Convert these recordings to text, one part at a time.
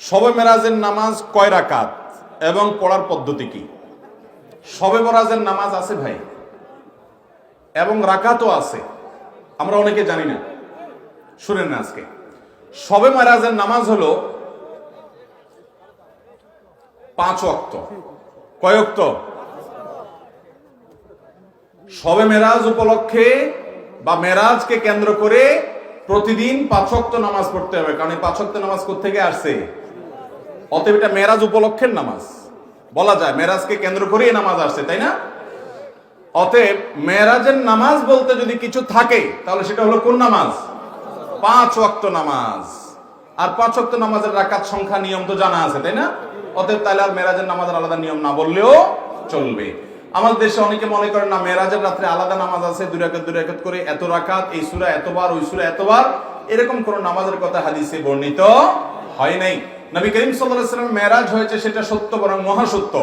শবে মেরাজের নামাজ কয় রাকাত এবং পড়ার পদ্ধতি কি? শবে মেরাজের নামাজ আছে ভাই, এবং রাকাতও আছে, আমরা অনেকে জানি না। শুনেন না আজকে। শবে মেরাজের নামাজ হলো পাঁচ অক্ত কয় অক্ত শবে মেরাজ উপলক্ষে বা মেরাজকে কেন্দ্র করে প্রতিদিন পাঁচক্ত নামাজ পড়তে হবে, কারণ এই পাঁচক্ত নামাজ থেকে আসছে? অতএব এটা মেরাজ উপলক্ষের নামাজ। বলা যায়, মেরাজকে কেন্দ্র করে এই নামাজ আসছে, তাই না? অতএব মেরাজের নামাজ বলতে যদি কিছু থাকে, তাহলে সেটা হলো কোন নামাজ? পাঁচ ওয়াক্ত নামাজ। আর পাঁচ ওয়াক্ত নামাজের রাকাত সংখ্যা নিয়ম তো জানা আছে, তাই না? অতএব তাহলে আর মেরাজের নামাজের আলাদা নিয়ম না বললেও চলবে। আমাদের দেশে অনেকে মনে করেন, না, মেরাজের রাত্রে আলাদা নামাজ আছে, দুই রাকাত দুই রাকাত করে এত রাকাত, এই সূরা এতবার, ওই সূরা এতবার। এরকম কোন নামাজের কথা হাদিসে বর্ণিত হয় নাই। নবী করিম ওয়াসাল্লাম মেরাজ হয়েছে সেটা সত্য বরং মহাসত্য।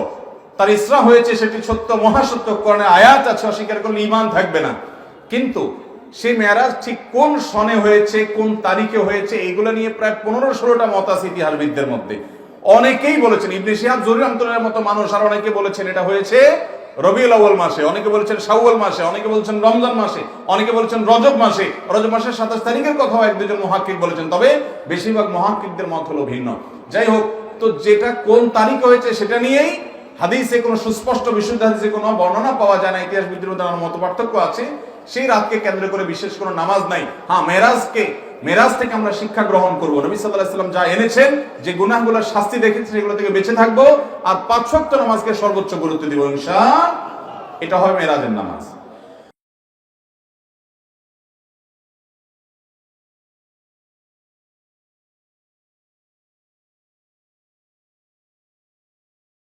তার ইসরা হয়েছে সেটি সত্য, মহাসত্য। কোরআনে আয়াত আছে, অস্বীকার করলে ইমান থাকবে না। কিন্তু সেই মেয়ারাজ ঠিক কোন সনে হয়েছে, কোন তারিখে হয়েছে, এগুলো নিয়ে প্রায় পনেরো ষোলোটা মত আছে ইতিহাসবিদদের মধ্যে। অনেকেই বলেছেন, ইবনে জরুরি আন্তরের মতো মানুষ, আর অনেকে বলেছেন এটা হয়েছে রবিউল আউ্বাল মাসে, অনেকে বলেছেন শাওয়াল মাসে, অনেকে বলছেন রমজান মাসে, অনেকে বলেছেন রজব মাসে। রজব মাসের সাতাশ তারিখের কথাও এক দুজন মহাক্কিক বলেছেন, তবে বেশিরভাগ মহাক্কিকদের মত হলো ভিন্ন। যাই হোক, তো যেটা কোন তারিখে হয়েছে সেটা নিয়েই হাদিসে কোনো সুস্পষ্ট বিশুদ্ধ হাদিসে কোনো বর্ণনা পাওয়া যায় না ইতিহাসবিদদের মধ্যে মত পার্থক্য আছে। সেই রাতকে কেন্দ্র করে বিশেষ কোনো নামাজ নাই। হ্যাঁ মেরাজকে মেরাজ থেকে আমরা শিক্ষা গ্রহণ করব। নবী সাল্লাহ সাল্লাম যা এনেছেন, যে গুনাহগুলোর শাস্তি দেখেছে সেগুলো থেকে বেঁচে থাকব। আর পাঁচ সপ্তাহ নামাজকে সর্বোচ্চ গুরুত্ব দিব, ইনশা এটা হয় মেরাজের নামাজ।